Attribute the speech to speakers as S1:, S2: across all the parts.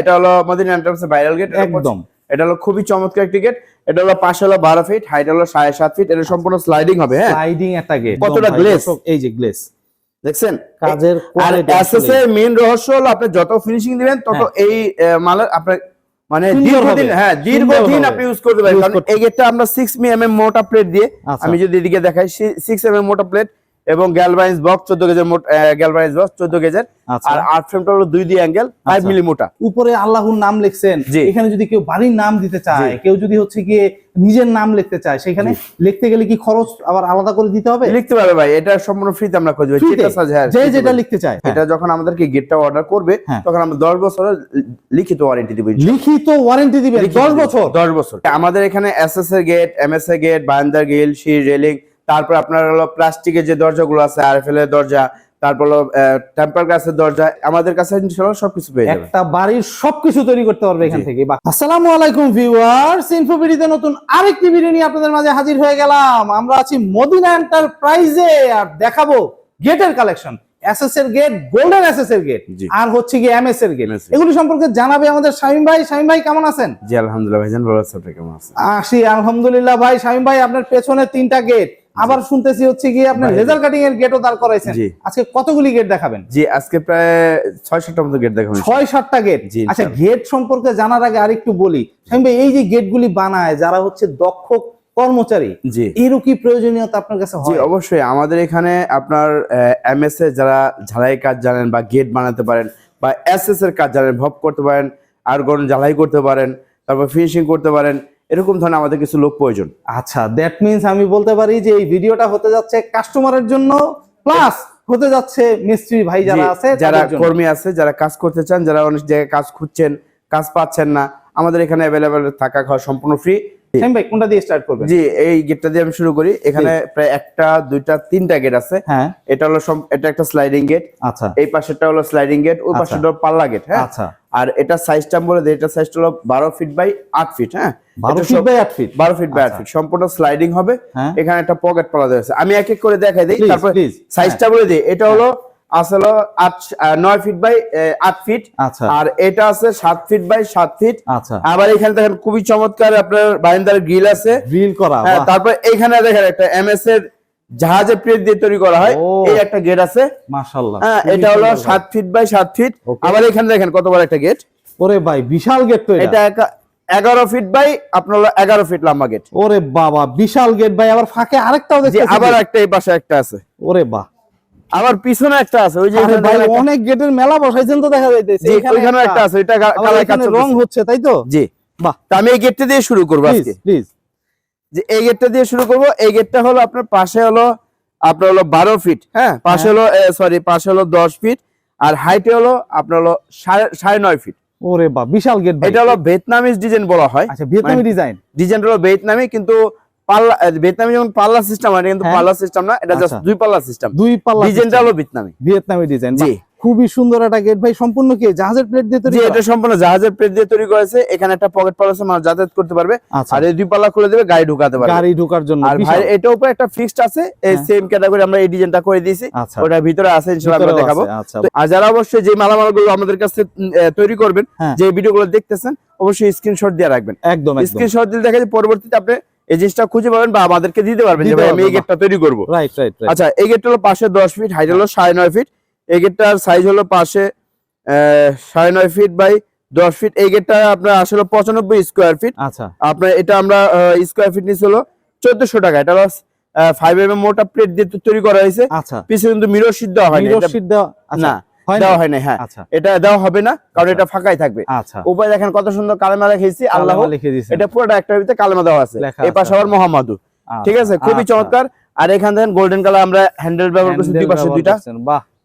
S1: এটা হলো Medina enterprise viral gate
S2: একদম।
S1: এটা হলো খুবই চমৎকার একটি গেট এটা হলো পাশে হলো বারো ফিট হাইট হলো সাড়ে সাত ফিট এটা সম্পূর্ণ স্লাইডিং হবে হ্যাঁ?
S2: স্লাইডিং একটা গেট
S1: কতটা glaze?
S2: এই যে গ্লেস
S1: দেখছেন?
S2: কাজের
S1: আর
S2: quality
S1: এসএস এর মেইন রহস্য হলো আপনি যত ফিনিশিং দিবেন তত এই আহ, মালের আপনার মানে
S2: হ্যাঁ। সুন্দর
S1: দীর্ঘদিন হ্যাঁ দীর্ঘদিন আপনি ইউজ করতে পারেন। কারণ এই গেটটা আমরা 6 এমএম মোটা প্লেট দিয়ে
S2: আচ্ছা।
S1: আমি যদি এদিকে দেখাই 6 এমএম মোটা প্লেট এবং গ্যালভাইজ বক্স 14 গেজের মোট গ্যালভাইজ বক্স 14 গেজের
S2: আচ্ছা।
S1: আর আর্ট ফ্রেমটা হলো দুই দিয়ে অ্যাঙ্গেল 5
S2: আচ্ছা।
S1: মিলি মোটা
S2: উপরে আল্লাহর নাম লিখছেন। এখানে যদি কেউ বাড়ির নাম দিতে চায় কেউ যদি হচ্ছে গিয়ে নিজের নাম লিখতে চায় সেখানে লিখতে গেলে কি খরচ আবার আলাদা করে দিতে হবে?
S1: লিখতে পারবে ভাই এটা সম্পূর্ণ ফ্রিতে আমরা করে দেব হ্যাঁ
S2: যে যেটা লিখতে চায়
S1: এটা যখন আমাদেরকে গেটটা অর্ডার করবে
S2: হ্যাঁ।
S1: তখন আমরা 10 বছরের লিখিত ওয়ারেন্টি দিব
S2: লিখিত ওয়ারেন্টি দিবেন দশ বছর?
S1: দশ বছর। আমাদের এখানে এসএস এর গেট এমএস এর গেট বারান্দার গিল সি রেলিং তারপর আপনার হলো প্লাস্টিকের যে দরজাগুলো আছে আর এর দরজা তারপর হলো টেম্পার গ্লাসের দরজা আমাদের কাছে ইনশাআল্লাহ সবকিছু পেয়ে যাবেন।
S2: একটা বাড়ির সবকিছু তৈরি করতে পারবে এখান থেকে। আসসালামু আলাইকুম ভিউয়ার্স ইনফোবিডিতে নতুন আরেকটি ভিডিও নিয়ে আপনাদের মাঝে হাজির হয়ে গেলাম। আমরা আছি মদিনা এন্টারপ্রাইজে আর দেখাবো গেটের কালেকশন এসএস এর গেট গোল্ডেন এসএস এর গেট আর হচ্ছে কি এমএস এর গেট। এগুলি সম্পর্কে জানাবে আমাদের শামিম ভাই। শামিম ভাই কেমন আছেন?
S1: জি আলহামদুলিল্লাহ ভাইজান ভালো আছেন আপনি কেমন আছেন?
S2: আসি আলহামদুলিল্লাহ ভাই। শামিম ভাই আপনার পেছনে তিনটা গেট আবার শুনতেছি হচ্ছে গিয়ে আপনার। লেজার কাটিং এর গেটও দাঁড় করাইছেন। আজকে কতগুলি গেট দেখাবেন?
S1: জি আজকে প্রায় ছয় সাতটা মতো গেট দেখাবেন
S2: ছয় সাতটা গেট আচ্ছা গেট সম্পর্কে জানার আগে আরেকটু বলি। ভাই, এই যে গেটগুলি বানায় যারা হচ্ছে দক্ষ কর্মচারী
S1: জি।
S2: এরও কি প্রয়োজনীয়তা আপনার কাছে হয়?
S1: অবশ্যই। আমাদের এখানে আপনার এমএস এ যারা ঝালাই কাজ জানেন বা গেট বানাতে পারেন বা এসএস এর কাজ জানেন ভব করতে পারেন আর গরম ঝালাই করতে পারেন তারপর ফিনিশিং করতে পারেন এরকম ধরনের আমাদের কিছু লোক প্রয়োজন।
S2: আচ্ছা দ্যাট মিনস আমি বলতে পারি যে এই ভিডিওটা হতে যাচ্ছে কাস্টমারের জন্য প্লাস হতে যাচ্ছে মিস্ত্রি ভাই যারা আছে
S1: যারা কর্মী আছে যারা কাজ করতে চান যারা অনেক জায়গায় কাজ খুঁজছেন কাজ পাচ্ছেন না আমাদের এখানে অ্যাভেলেবেল থাকা খাওয়া সম্পূর্ণ ফ্রি
S2: শামীম ভাই কোনটা দিয়ে স্টার্ট করবেন?
S1: জি এই গেটটা দিয়ে আমি শুরু করি। এখানে প্রায় একটা দুইটা তিনটা গেট আছে।
S2: হ্যাঁ।
S1: এটা হলো এটা একটা স্লাইডিং গেট
S2: আচ্ছা।
S1: এই পাশেরটা হলো স্লাইডিং গেট ওই
S2: আচ্ছা।
S1: পাশেটা হলো পাল্লা গেট হ্যাঁ?
S2: আচ্ছা।
S1: আর এটা সাইজটা বলে দিই এটা সাইজটা হলো বারো ফিট বাই ফিট হ্যাঁ?
S2: বারো
S1: এটা
S2: ফিট বাই আট ফিট
S1: বারো ফিট বাই আট
S2: আচ্ছা।
S1: ফিট সম্পূর্ণ স্লাইডিং হবে।
S2: হ্যাঁ।
S1: এখানে একটা পকেট পালা দেওয়া আমি এক এক করে দেখাই দিই তারপর সাইজটা বলে দিই এটা হলো আসলে আট নয় ফিট বাই আট ফিট
S2: আচ্ছা।
S1: আর এটা আছে সাত ফিট বাই সাত ফিট
S2: আচ্ছা।
S1: আবার এখানে দেখেন খুবই চমৎকার আপনার বারিন্দার গ্রিল আছে।
S2: ড্রিল করা
S1: হ্যাঁ তারপর এখানে দেখেন একটা এমএস এর জাহাজের প্লেট দিয়ে তৈরি করা হয়। এই একটা গেট আছে।
S2: মাশাআল্লাহ
S1: হ্যাঁ এটা হলো সাত ফিট বাই সাত ফিট আবার এখানে দেখেন কত বড় একটা গেট
S2: ওরে ভাই বিশাল গেট তো এটা।
S1: এগারো ফিট বাই আপনার এগারো ফিট লম্বা গেট
S2: ওরে বাবা বিশাল গেট ভাই আবার ফাঁকে আরেকটাও
S1: যে আবার একটা এই পাশে একটা আছে।
S2: ওরে বাহ।
S1: আবার পিছনে একটা আছে ওই যে
S2: অনেক গেটের মেলা বসাইছেন তো দেখা যাইতেছে।
S1: ওইখানেও একটা আছে
S2: আবার
S1: কালার কাজ
S2: রং হচ্ছে তাই তো?
S1: জি।
S2: বাহ।
S1: তা আমি এই গেটটা দিয়ে শুরু করব আজকে।
S2: প্লিজ
S1: যে এই গেটটা দিয়ে শুরু করব এই গেটটা হলো আপনার পাশে হলো আপনার হলো বারো ফিট। হ্যাঁ পাশে হলো সরি পাশে হলো দশ ফিট আর হাইটে হলো আপনার হলো সাড়ে নয় ফিট।
S2: ওরে বাহ বিশাল গেট
S1: এটা হলো ভিয়েতনামিজ ডিজাইন বলা হয়।
S2: আচ্ছা ভিয়েতনামি ডিজাইন।
S1: ডিজাইনটা হলো ভিয়েতনামি কিন্তু পাল্লা ভিয়েতনামি যেমন পাল্লা সিস্টেম হয় কিন্তু
S2: হ্যাঁ।
S1: পাল্লা সিস্টেম না এটা জাস্ট
S2: আচ্ছা।
S1: দুই পাল্লা সিস্টেম
S2: দুই পাল্লা
S1: ডিজাইনটা হলো ভিয়েতনামি।
S2: ভিয়েতনামি ডিজাইন
S1: জি।
S2: খুবই সুন্দর একটা গেট ভাই সম্পূর্ণ কি? জাহাজের প্লেট দিয়ে তৈরি
S1: এটা সম্পূর্ণ জাহাজের প্লেট দিয়ে তৈরি করেছে এখানে একটা পকেট আছে মানুষ যাতায়াত করতে পারবে।
S2: আচ্ছা।
S1: আর এই দুই পাল্লা খুলে দেবে গাড়ি ঢুকাতে পারবে।
S2: গাড়ি ঢোকার জন্য
S1: আর ভাই উপরে একটা ফিক্সড আছে। এই
S2: হ্যাঁ।
S1: সেম ক্যাটাগরি আমরা এই ডিজাইনটা করে দিয়েছি।
S2: আচ্ছা।
S1: ভিতরে আছে ইনশাআল্লাহ আমরা দেখাবো।
S2: আছে,
S1: তো আর যারা অবশ্যই যে মালামালগুলো আমাদের কাছে তৈরি করবেন
S2: হ্যাঁ।
S1: যে ভিডিওগুলো দেখতেছেন অবশ্যই স্ক্রিনশট দিয়ে রাখবেন।
S2: একদম একদম।
S1: স্ক্রিনশট দিলে দেখা যায় পরবর্তীতে আপনি এই জিনিসটা খুঁজে পাবেন বা আমাদেরকে দিতে পারবেন যে ভাই আমি এই গেটটা তৈরি করব।
S2: রাইট রাইট
S1: আচ্ছা এই গেটটা হলো পাশে দশ ফিট হাইট হলো সাড়ে নয় ফিট এই গেটটার সাইজ হলো পাশে সাড়ে নয় ফিট বাই দশ ফিট এই গেটটা আপনার আসলে পঁচানব্বই স্কোয়ার ফিট
S2: আচ্ছা।
S1: আপনার এটা আমরা স্কোয়ার ফিট হলো চোদ্দশো টাকা। এটা হলো ফাইভ এম মোটা প্লেট দিয়ে তো- তৈরি করা হয়েছে।
S2: আচ্ছা।
S1: পিছনে কিন্তু মিরর সিদ্ধ হয়
S2: দেওয়া আচ্ছা।
S1: না। দেওয়া হয় না হ্যাঁ।
S2: আচ্ছা।
S1: এটা দেওয়া হবে না কারণ এটা ফাঁকাই থাকবে।
S2: আচ্ছা।
S1: উপরে দেখেন কত সুন্দর কালেমা রেখেছি আল্লাহ
S2: লিখে দিয়েছেন।
S1: এটা পুরোটা একটা ভিতরে কালেমা দেওয়া আছে।
S2: লেখা
S1: পাশে আবার মোহাম্মদু।
S2: আচ্ছা,
S1: ঠিক আছে? খুবই
S2: আচ্ছা।
S1: চমৎকার। আর এখান থেকে গোল্ডেন কালার আমরা হ্যান্ডেল ব্যবহার করছি দুই পাশে দুইটা।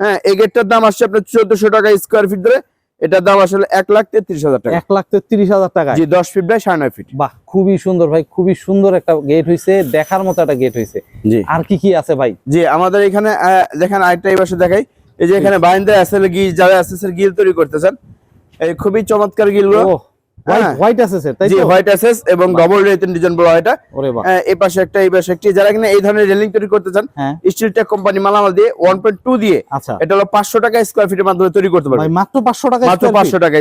S1: হ্যাঁ এই গেটটার দাম আসছে আপনার চোদ্দশো টাকা স্কোয়ার ফিট ধরে। এটার দাম আসলে এক লাখ তেত্রিশ হাজার টাকা।
S2: এক লাখ তেত্রিশ হাজার টাকা।
S1: জি দশ ফিট বাই সাড়ে নয় ফিট
S2: বাহ খুবই সুন্দর ভাই খুবই সুন্দর একটা গেট হইছে। দেখার মতো একটা গেট হইছে।
S1: জি।
S2: আর কি কি আছে ভাই?
S1: জি আমাদের এখানে দেখেন আরেকটা এই পাশে দেখাই। এই যে এখানে বাইন্দা এসএল গিল যারা এসএসএল গিল তৈরি করতেছেন। এই খুবই চমৎকার গিল
S2: ও হোয়াইট
S1: হ্যাঁ।
S2: হোয়াইট তাই
S1: জি হোয়াইট এসএস এবং ডবল রেতিন ডিজাইন বলা এটা।
S2: ওরে বাহ।
S1: হ্যাঁ, এই পাশে একটা এই পাশে একটি। যারা কিনা এই ধরনের রেলিং তৈরি করতে চান
S2: হ্যাঁ।
S1: স্টিল টেক কোম্পানি মালামাল দিয়ে ওয়ান পয়েন্ট টু দিয়ে
S2: আচ্ছা।
S1: এটা হলো পাঁচশো টাকা স্কোয়ার ফিটের মাধ্যমে তৈরি করতে
S2: ভাই
S1: পারবে
S2: মাত্র পাঁচশো টাকা
S1: মাত্র। টাকা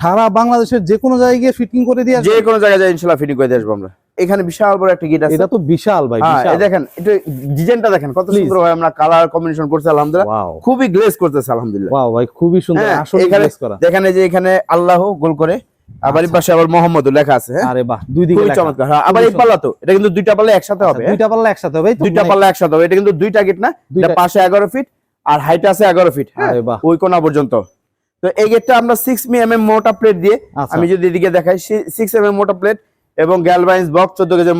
S2: সারা বাংলাদেশের যে কোনো জায়গায় গিয়ে ফিটিং করে দিয়ে
S1: যে কোনো জায়গায় যায় ফিটিং করে দিয়ে আসব আমরা। এখানে বিশাল বড় একটা গিট আছে।
S2: এটা তো বিশাল ভাই
S1: হ্যাঁ
S2: বিশাল।
S1: দেখেন একটু ডিজাইনটা দেখেন কত সুন্দর ভাবে আমরা কালার কম্বিনেশন করছি আলহামদুলিল্লাহ। খুবই গ্লেজ করতেছে আলহামদুলিল্লাহ।
S2: ওয়াও ভাই খুবই সুন্দর
S1: হ্যাঁ,
S2: আসলে glaze করা।
S1: দেখেন এই যে এখানে আল্লাহ গোল করে আবার এই পাশে আবার মোহাম্মদ লেখা আছে হ্যাঁ?
S2: আরে বাহ দুই দিকে লেখা।
S1: চমৎকার হ্যাঁ, আবার এই পাল্লা তো এটা কিন্তু দুইটা পাল্লা একসাথে
S2: আচ্ছা,
S1: হবে?
S2: দুইটা পাল্লা একসাথে হবে
S1: দুইটা
S2: মানে-
S1: পাল্লা একসাথে হবে এটা কিন্তু দুইটা গেট না এটা পাশে এগারো ফিট আর হাইট আছে এগারো ফিট হ্যাঁ?
S2: আরে বাহ।
S1: ওই কোনা পর্যন্ত। তো এই গেটটা আমরা সিক্স এম এম মোটা প্লেট দিয়ে
S2: আচ্ছা।
S1: আমি যদি এদিকে দেখাই সিক্স এম এম মোটা প্লেট এবং গ্যালভাইন্স বক্স চোদ্দ গেজের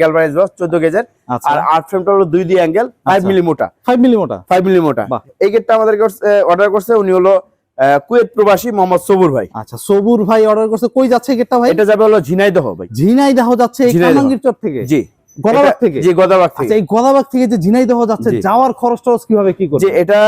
S1: গ্যালভাইন্স বক্স চোদ্দ গেজের
S2: আচ্ছা।
S1: আর আর্ট ফ্রেমটা হলো দুই দিয়ে অ্যাঙ্গেল ফাইভ
S2: আচ্ছা।
S1: মিলি মোটা
S2: 5 মিলি মোটা
S1: ফাইভ মিলি মোটা
S2: বাহ।
S1: এই গেটটা আমাদেরকে অর্ডার করছে উনি হলো কুয়েত প্রবাসী মোহাম্মদ সবুর ভাই।
S2: আচ্ছা সবুর ভাই অর্ডার করছে। কই যাচ্ছে গেটটা ভাই?
S1: এটা যাবে হলো ঝিনাইদহ ভাই।
S2: ঝিনাইদহ যাচ্ছে। কামাঙ্গির চর থেকে?
S1: জি।
S2: গদাবাগ থেকে?
S1: জি গদাবাগ
S2: আচ্ছা
S1: থেকে।
S2: এই গদাবাগ থেকে যে ঝিনাইদহ যাচ্ছে যাওয়ার খরচ টরচ কীভাবে কি করবে?
S1: এটা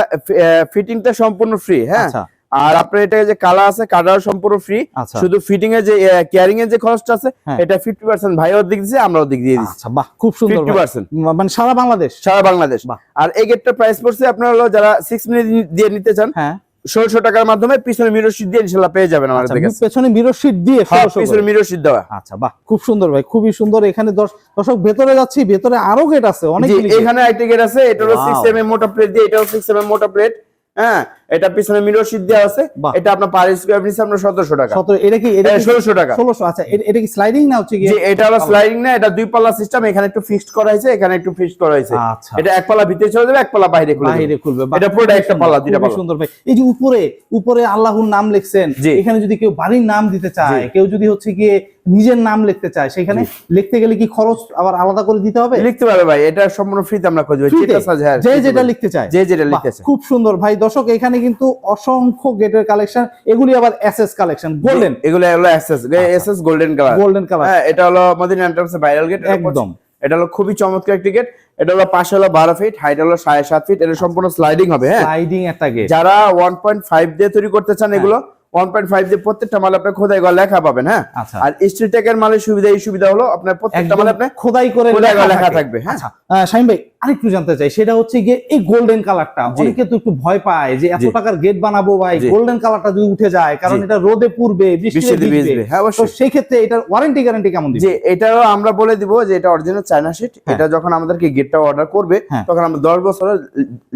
S1: ফিটিংটা সম্পূর্ণ ফ্রি হ্যাঁ?
S2: আচ্ছা।
S1: আর আপনার এটা যে কালার আছে কালার সম্পূর্ণ ফ্রি
S2: আচ্ছা।
S1: শুধু ফিটিং এর যে কেয়ারিং এর যে খরচটা আছে
S2: হ্যাঁ।
S1: এটা ফিফটি পার্সেন্ট ভাইও দিক দিচ্ছে আমরাও দিক দিয়ে দিচ্ছি
S2: আচ্ছা বাহ খুব সুন্দর
S1: ফিফটি
S2: ভাই।
S1: পার্সেন্ট
S2: মানে সারা বাংলাদেশ?
S1: সারা বাংলাদেশ। আর এই গেটটা প্রাইস পড়ছে আপনার হলো যারা সিক্স মিনিট দিয়ে নিতে চান
S2: হ্যাঁ।
S1: ষোলশো টাকার মাধ্যমে পিছনে মিরর দিয়ে ইনশাল্লাহ পেয়ে যাবেন আমার
S2: পেছনে মিরর শীট দিয়ে
S1: হ্যাঁ,
S2: 1600
S1: পিছনে। মিরর শীট দেওয়া।
S2: আচ্ছা বাহ খুব সুন্দর ভাই খুবই সুন্দর। এখানে দর্শ- দর্শক ভেতরে যাচ্ছি ভেতরে আরও গেট আছে অনেক
S1: এখানে একটা গেট আছে এটা হলো
S2: Wow.
S1: সিক্স এম এম মোটা প্লেট দিয়ে এটাও সিক্স এম এম মোটা প্লেট হ্যাঁ এটা পিছনে মিরর শীট দেওয়া আছে এটা আপনার পার স্কোয়ার নিচ্ছে আপনার সতেরোশো টাকা।
S2: সতেরো এটা কি এটা কি
S1: ষোলোশো টাকা।
S2: ষোলোশো আচ্ছা এটা কি স্লাইডিং না হচ্ছে কি
S1: এটা হলো স্লাইডিং না এটা দুই পাল্লা সিস্টেম এখানে একটু ফিক্সড করা হয়েছে এখানে একটু ফিক্সড করা হয়েছে।
S2: আচ্ছা।
S1: এটা এক পাল্লা ভিতরে চলে যাবে এক পাল্লা বাইরে খুলে
S2: বাইরে খুলবে
S1: এটা পুরোটা একটা পাল্লা, দুইটা পাল্লা।
S2: সুন্দর ভাই। এই যে উপরে উপরে আল্লাহর নাম লিখছেন এখানে যদি কেউ বাড়ির নাম দিতে চায় কেউ যদি হচ্ছে গিয়ে নিজের নাম লিখতে চায় সেখানে লিখতে গেলে কি খরচ আবার আলাদা করে দিতে হবে?
S1: লিখতে পারবে ভাই। এটা সম্পূর্ণ ফ্রিতে আমরা করে দেবো? যেটা
S2: যেটা লিখতে চায়।
S1: যে যেটা
S2: লিখতে
S1: লিখতেছে
S2: খুব সুন্দর। ভাই দর্শক এখানে কিন্তু অসংখ্য গেটের কালেকশন এগুলি আবার এসএস কালেকশন গোল্ডেন
S1: এগুলো হলো SS SS golden colour
S2: golden colour
S1: হ্যাঁ এটা হলো মদিনা এন্টারপ্রাইজ ভাইরাল গেট
S2: একদম।
S1: এটা হলো খুবই চমৎকার একটি গেট এটা হলো পাশে হলো বারো ফিট হাইট হলো সাড়ে সাত ফিট এটা সম্পূর্ণ স্লাইডিং হবে হ্যাঁ?
S2: স্লাইডিং একটা গেট
S1: যারা ওয়ান পয়েন্ট ফাইভ দিয়ে তৈরি করতে চান এগুলো ওয়ান পয়েন্ট ফাইভ দিয়ে প্রত্যেকটা মাল আপনার খোদাই করে লেখা পাবেন হ্যাঁ?
S2: আচ্ছা।
S1: আর স্ট্রিট টেকের মালের সুবিধা এই সুবিধা হলো আপনার প্রত্যেকটা মালে আপনার
S2: খোদাই করে লেখা
S1: থাকবে হ্যাঁ?
S2: আচ্ছা শাহিন ভাই আরেকটু জানতে চাই সেটা হচ্ছে গিয়ে এই গোল্ডেন কালারটা অনেকে তো একটু ভয় পায় যে এত টাকার গেট বানাবো ভাই গোল্ডেন কালারটা যদি উঠে যায় কারণ এটা রোদে পুড়বে বৃষ্টিতে ভিজবে।
S1: হ্যাঁ
S2: তো সেই ক্ষেত্রে এটার ওয়ারেন্টি গ্যারান্টি কেমন দিবে
S1: যে এটাও আমরা বলে দিব যে এটা অরিজিনাল চায়না শিট। এটা যখন আমাদেরকে গেটটা অর্ডার করবে
S2: হ্যাঁ।
S1: তখন আমরা দশ বছরের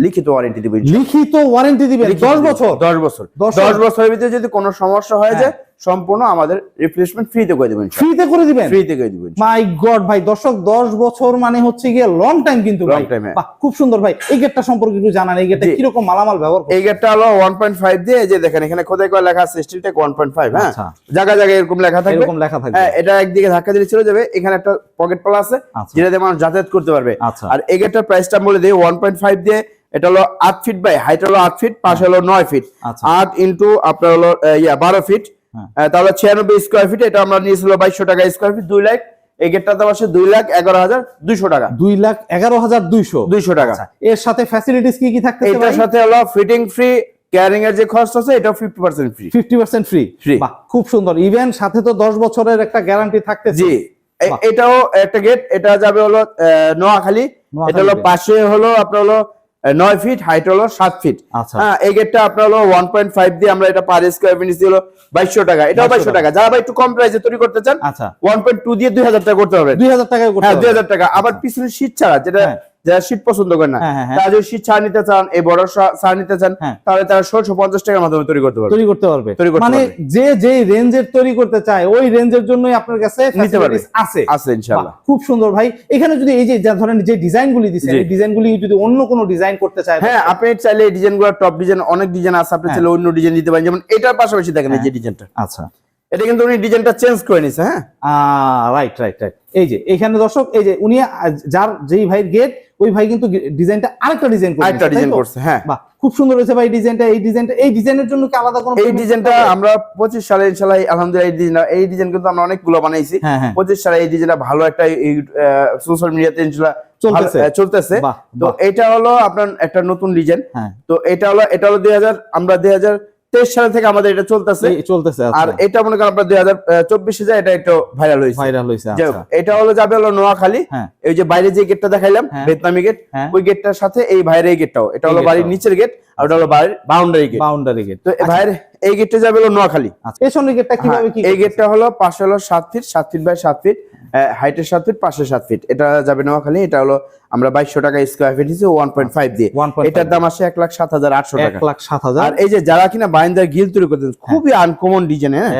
S1: লিখিত ওয়ারেন্টি দিব
S2: লিখিত ওয়ারেন্টি দিবেন দশ বছর?
S1: দশ বছর।
S2: দশ
S1: দশ বছরের ভিতরে যদি কোনো সমস্যা হয়ে
S2: হ্যাঁ।
S1: যায় সম্পূর্ণ আমাদের রিপ্লেসমেন্ট ফ্রিতে করে দেবেন
S2: ফ্রিতে করে দিবেন?
S1: ফ্রিতে করে দিবেন।
S2: মাই গড ভাই দর্শক দশ বছর মানে হচ্ছে গিয়ে লং টাইম কিন্তু ভাই।
S1: Long time, হ্যাঁ।
S2: খুব সুন্দর ভাই। এই গেটটা সম্পর্কে একটু জানান এই গেটটা
S1: জি।
S2: কীরকম মালামাল ব্যবহার করে
S1: এই গেটটা হলো ওয়ান পয়েন্ট ফাইভ দিয়ে এই যে দেখেন এখানে খোদাই করে লেখা আছে steel tech one point five হ্যাঁ?
S2: আচ্ছা।
S1: জায়গা জায়গায় এরকম লেখা থাকবে।
S2: এরকম লেখা থাকবে।
S1: হ্যাঁ এটা একদিকে ধাক্কা দিলে চলে যাবে এখানে একটা পকেট পালা আছে
S2: আচ্ছা।
S1: যেটা দিয়ে মানুষ যাতায়াত করতে পারবে।
S2: আচ্ছা।
S1: আর এই গেটটার প্রাইসটা বলে দিই ওয়ান পয়েন্ট ফাইভ দিয়ে এটা হলো আট ফিট বাই হাইট হলো আট ফিট পাশে হলো নয় ফিট আট ইন্টু আপনার হলো ইয়া বারো ফিট তাহলে ছিয়ানব্বই স্কোয়ার ফিট এটা আমরা নিয়েছিল বাইশশো টাকা স্কোয়ার ফিট দুই লাখ। এই গেটটার দাম আছে দুই লাখ এগারো হাজার দুইশো টাকা।
S2: দুই লাখ এগারো হাজার দুইশো।
S1: দুইশো টাকা।
S2: আচ্ছা, এর সাথে ফ্যাসিলিটিস কি কি থাকতেছে
S1: এটার সাথে হলো ফিটিং ফ্রি ক্যারিং এর যে খরচ আছে এটাও fifty percent free
S2: fifty percent free. বাহ খুব সুন্দর। ইভেন সাথে তো দশ বছরের একটা গ্যারান্টি থাকতেছে।
S1: জি। এটাও একটা গেট এটা যাবে হলো নোয়াখালী। এটা হলো পাশে হলো আপনার হলো নয় ফিট হাইট হলো সাত ফিট
S2: আচ্ছা।
S1: হ্যাঁ এই গেটটা আপনার হলো ওয়ান পয়েন্ট ফাইভ দিয়ে আমরা এটা পার স্কোয়ার ফিট হলো বাইশশো টাকা। এটাও
S2: 2200
S1: বাইশশো টাকা। যারা ভাই একটু কম প্রাইসে তৈরি করতে চান
S2: আচ্ছা।
S1: ওয়ান পয়েন্ট টু দিয়ে দুই হাজার টাকা করতে হবে।
S2: দুই হাজার টাকা করতে
S1: হ্যাঁ দুই। হাজার টাকা। আবার পিছনে শীত ছাড়া যেটা
S2: হ্যাঁ।
S1: যারা শীত পছন্দ করে না
S2: হ্যাঁ, হ্যাঁ, হ্যাঁ।
S1: তারা যদি শীত ছাড় নিতে চান এই বড় ছাড় নিতে চান। তাহলে তারা ষোলশো পঞ্চাশ টাকার মাধ্যমে তৈরি করতে পারবে।
S2: তৈরি করতে পারবে। মানে যে যে রেঞ্জের তৈরি করতে চায় ওই রেঞ্জের জন্যই আপনার কাছে
S1: নিতে পারবে।
S2: আছে।
S1: আছে ইনশাল্লাহ
S2: খুব সুন্দর ভাই। এখানে যদি এই যে যা ধরেন যে ডিজাইন গুলি দিচ্ছেন এই ডিজাইন গুলি যদি অন্য কোনো ডিজাইন করতে চায়
S1: হ্যাঁ আপনি চাইলে এই ডিজাইনগুলো টপ ডিজাইন অনেক ডিজাইন আছে আপনি। চাইলে অন্য ডিজাইন দিতে পারেন। যেমন এটার পাশাপাশি দেখেন এই যে ডিজাইনটা।
S2: আচ্ছা।
S1: এটা কিন্তু উনি ডিজাইনটা চেঞ্জ করে নিছে হ্যাঁ।
S2: রাইট রাইট রাইট এই যে এখানে দর্শক এই যে উনি যার যেই ভাইয়ের গেট ওই ভাই কিন্তু ডিজাইনটা আরেকটা ডিজাইন করে
S1: আরেকটা ডিজাইন করছে হ্যাঁ।
S2: বাহ খুব সুন্দর হয়েছে ভাই ডিজাইনটা। এই ডিজাইনটা এই ডিজাইনের জন্য কি আলাদা কোনো
S1: এই ডিজাইনটা আমরা পঁচিশ সালে ইনশাল্লাহ আলহামদুলিল্লাহ এই ডিজাইন এই ডিজাইন কিন্তু আমরা অনেকগুলো বানাইছি।
S2: হ্যাঁ হ্যাঁ।
S1: পঁচিশ সালে এই ডিজাইনটা ভালো একটা সোশ্যাল মিডিয়াতে
S2: চলতেছে।
S1: ভালো- চলতেছে। তো এটা হলো আপনার একটা নতুন ডিজাইন।
S2: হ্যাঁ।
S1: তো এটা হলো এটা হলো দুই হাজার আমরা দুই হাজার তেইশ সাল থেকে আমাদের এটা চলতেছে।
S2: চলতেছে
S1: আর এটা মনে করেন আপনার দুই হাজার চব্বিশে যায় এটা একটু ভাইরাল হয়েছে।
S2: ভাইরাল হয়েছে আচ্ছা।
S1: এটা হলো যাবে হলো নোয়াখালী।
S2: হ্যাঁ।
S1: এই যে বাইরে যে গেটটা দেখাইলাম
S2: হ্যাঁ।
S1: ভিয়েতনামি গেট
S2: হ্যাঁ।
S1: ওই গেটটার সাথে এই বাইরে গেটটাও এটা হলো বাড়ির নিচের গেট আর ওটা হলো বাউন্ডারি গেট
S2: বাউন্ডারি গেট
S1: তো এই এই গেটটা যাবে হলো নোয়াখালী।
S2: পেছনের গেটটা কীভাবে কি
S1: হ্যাঁ, এই গেটটা হলো পাশে হলো সাত ফিট সাত ফিট বাই সাত ফিট হাইটের সাত ফিট পাশে সাত ফিট এটা যাবে নোয়াখালী এটা হলো আমরা বাইশশো টাকা স্কোয়ার ফিট দিচ্ছি ওয়ান পয়েন্ট ফাইভ দিয়ে। এটার দাম আসে এক লাখ সাত হাজার আটশো টাকা।
S2: লাখ সাত হাজার।
S1: আর এই যে যারা কিনা বাইন্দার গিল তৈরি করতেন খুবই আনকমন ডিজাইন হ্যাঁ?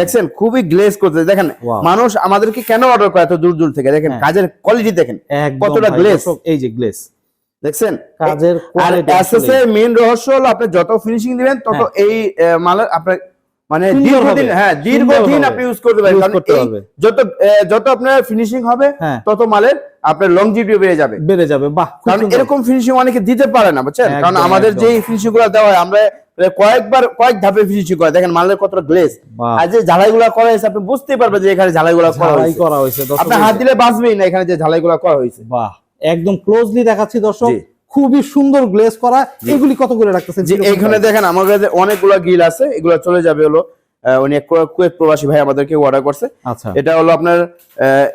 S1: দেখছেন খুবই গ্লেজ করতে দেখেন মানুষ আমাদেরকে কেন অর্ডার করে এত দূর দূর থেকে? দেখেন
S2: হ্যাঁ।
S1: কাজের কোয়ালিটি দেখেন কতটা?
S2: দর্শক, এই যে গ্লেস
S1: দেখছেন?
S2: কাজের
S1: আর মেইন রহস্য হলো আপনি যত ফিনিশিং দিবেন তত
S2: হ্যাঁ।
S1: এই মালের আপনার মানে দীর্ঘদিন হ্যাঁ দীর্ঘদিন আপনি ইউজ করতে পারবেন কারণ যত যত আপনার ফিনিশিং হবে
S2: হ্যাঁ।
S1: তত মালের আপনার লংজিভিটি বেড়ে যাবে।
S2: বেড়ে যাবে। বাহ
S1: কারণ এরকম ফিনিশিং অনেকে দিতে পারে না বুঝছেন? কারণ আমাদের। যে ফিনিশিংগুলো দেওয়া হয় আমরা কয়েকবার কয়েক ধাপে ফিনিশিং করে দেখেন মালের কতটা গ্লেজ আর যে ঝালাই ঝালাইগুলো করা হয়েছে আপনি বুঝতেই পারবেন যে এখানে ঝালাইগুলো করা
S2: ঝালাই
S1: হয়েছে।
S2: করা হয়েছে
S1: আপনার হাত দিলে বাঁচবেই না এখানে যে ঝালাই ঝালাইগুলো করা হয়েছে।
S2: বাহ। একদম ক্লোজলি দেখাচ্ছি দর্শক। খুবই সুন্দর গ্লেজ করা। এগুলি কত করে রাখতেছেন?
S1: যে এখানে দেখেন আমার কাছে অনেকগুলো গিল আছে। এগুলো চলে যাবে হলো আহ, উনি কুয়েত প্রবাসী ভাই আমাদেরকে অর্ডার করছে।
S2: আচ্ছা।
S1: এটা হলো আপনার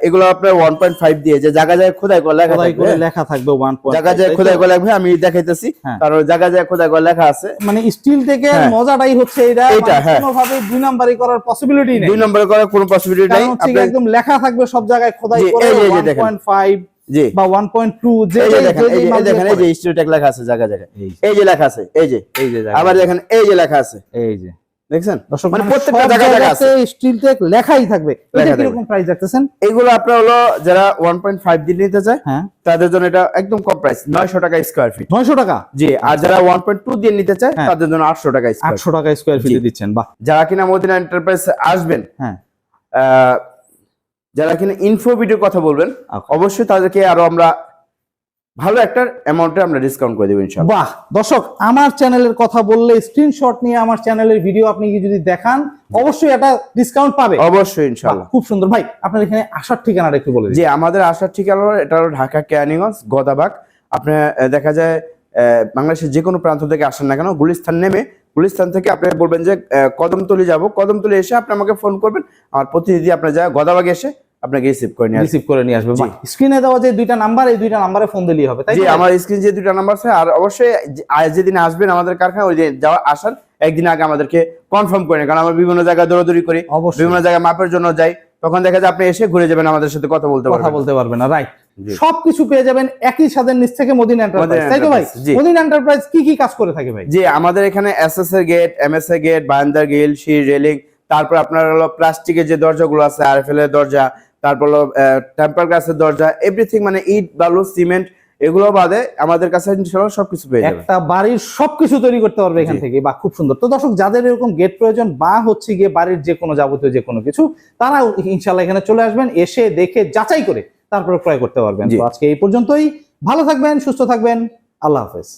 S1: এগুলো আপনার ওয়ান পয়েন্ট ফাইভ দিয়ে। যে জায়গা জায়গায় খোদাই করে লেখা থাকবে
S2: লেখা থাকবে ওয়ান
S1: জায়গা জায়গায় খোদাই করে লেখবে আমি দেখাইতেছি।
S2: হ্যাঁ।
S1: কারণ জায়গা জায়গায় খোদাই করে লেখা আছে।
S2: মানে স্টিল থেকে
S1: হ্যাঁ।
S2: মজাটাই হচ্ছে এটা
S1: এইটা, হ্যাঁ।
S2: কোনোভাবে দুই নাম্বারই করার পসিবিলিটি নেই।
S1: দুই করার কোনো পসিবিলিটি নাই।
S2: একদম লেখা থাকবে সব জায়গায় খোদাই
S1: জি,
S2: করে
S1: এই যে, এই যে দেখেন।
S2: 1.5
S1: জি।
S2: বা 1.2 যে
S1: এই যে
S2: যে-
S1: দেখেন এই যে-
S2: মাল
S1: এই
S2: দিয়ে
S1: দেখেন এই যে স্টিল ট্যাগ লেখা আছে জায়গা জায়গায়
S2: এই যে,
S1: লেখা আছে এই যে।
S2: এই যে
S1: আবার দেখেন এই যে লেখা আছে।
S2: এই যে।
S1: দেখছেন? মানে প্রত্যেকটা জায়গা আছে।
S2: স্টিল টেক লেখাই থাকবে। এটা কি রকম প্রাইস রাখতেছেন
S1: এগুলো আপনার হলো যারা নিতে চায়
S2: হ্যাঁ।
S1: তাদের জন্য এটা একদম কম প্রাইস নয়শো টাকা স্কোয়ার ফিট
S2: 900 টাকা?
S1: জি আর যারা ওয়ান পয়েন্ট টু দিয়ে নিতে চায়
S2: হ্যাঁ।
S1: তাদের জন্য আটশো টাকা স্কোয়ার
S2: 800 টাকা স্কয়ার ফিটে দিচ্ছেন বাহ।
S1: যারা কিনা মদিনা এন্টারপ্রাইজ আসবেন
S2: হ্যাঁ।
S1: যারা কিনা ইনফো ভিডিও কথা বলবেন
S2: আচ্ছা।
S1: অবশ্যই তাদেরকে আরও আমরা ভালো একটা অ্যামাউন্টে আমরা ডিসকাউন্ট করে দেবো ইনশাল্লাহ
S2: বাহ দর্শক আমার চ্যানেলের কথা বললে স্ক্রিনশট নিয়ে আমার চ্যানেলের ভিডিও আপনি কি যদি দেখান অবশ্যই এটা ডিসকাউন্ট পাবে।
S1: অবশ্যই
S2: বাহ,
S1: ইনশাল্লাহ
S2: খুব সুন্দর। ভাই আপনার এখানে আসার ঠিকানাটা একটু বলে দিন।
S1: যে আমাদের আসার ঠিকানা এটা হলো ঢাকা কেরানীগঞ্জ গদাবাগ। আপনার দেখা যায় বাংলাদেশের যে কোনো প্রান্ত থেকে আসেন না কেন গুলিস্তান নেমে গুলিস্তান থেকে আপনি বলবেন যে কদমতলি যাব। কদমতলি এসে আপনি আমাকে ফোন করবেন। আমার প্রতিনিধি আপনার যায় গদাবাগ এসে আপনাকে রিসিভ করে নিয়ে
S2: রিসিভ করে নিয়ে আসবে। স্ক্রিনে দেওয়া যে দুইটা নাম্বার এই দুইটা নাম্বারে ফোন দিলেই হবে তাই
S1: জি আমার স্ক্রিন যে দুটো নাম্বার আছে আর অবশ্যই যে- যেদিন আসবেন আমাদের কারখানা ওই দিন যাওয়া আসার একদিন আগে আমাদেরকে কনফার্ম করে। কারণ আমরা বিভিন্ন জায়গায় দৌড়াদৌড়ি করি বিভিন্ন জায়গায় মাপের জন্য যাই তখন দেখা যায় আপনি এসে ঘুরে যাবেন আমাদের সাথে কথা বলতে
S2: কথা বলতে পারবেন না রাইট সবকিছু পেয়ে যাবেন একই ছাদের নিচ থেকে মদিনা এন্টারপ্রাইজ তাই তো ভাই। মদিনা এন্টারপ্রাইজ কি কি কাজ করে থাকে ভাই?
S1: জি আমাদের এখানে এসএস এর গেট এমএস এর গেট বারান্দার গিল সিঁড়ি রেলিং তারপর আপনার হলো প্লাস্টিকের যে দরজাগুলো আছে আরএফএল এর দরজা তারপর টেম্পার গ্লাসের দরজা এভরিথিং মানে ইট বালু সিমেন্ট এগুলো বাদে আমাদের কাছে ইনশাআল্লাহ সবকিছু পেয়ে
S2: একটা বাড়ির সবকিছু তৈরি করতে পারবে এখান থেকে বা খুব সুন্দর। তো দর্শক যাদের এরকম গেট প্রয়োজন বা হচ্ছে গিয়ে বাড়ির যে কোনো যাবতীয় যে কোনো কিছু তারা ইনশাল্লাহ এখানে চলে আসবেন এসে দেখে যাচাই করে তারপরে ক্রয় করতে পারবেন। আজকে এই পর্যন্তই। ভালো থাকবেন সুস্থ থাকবেন। আল্লাহ হাফেজ।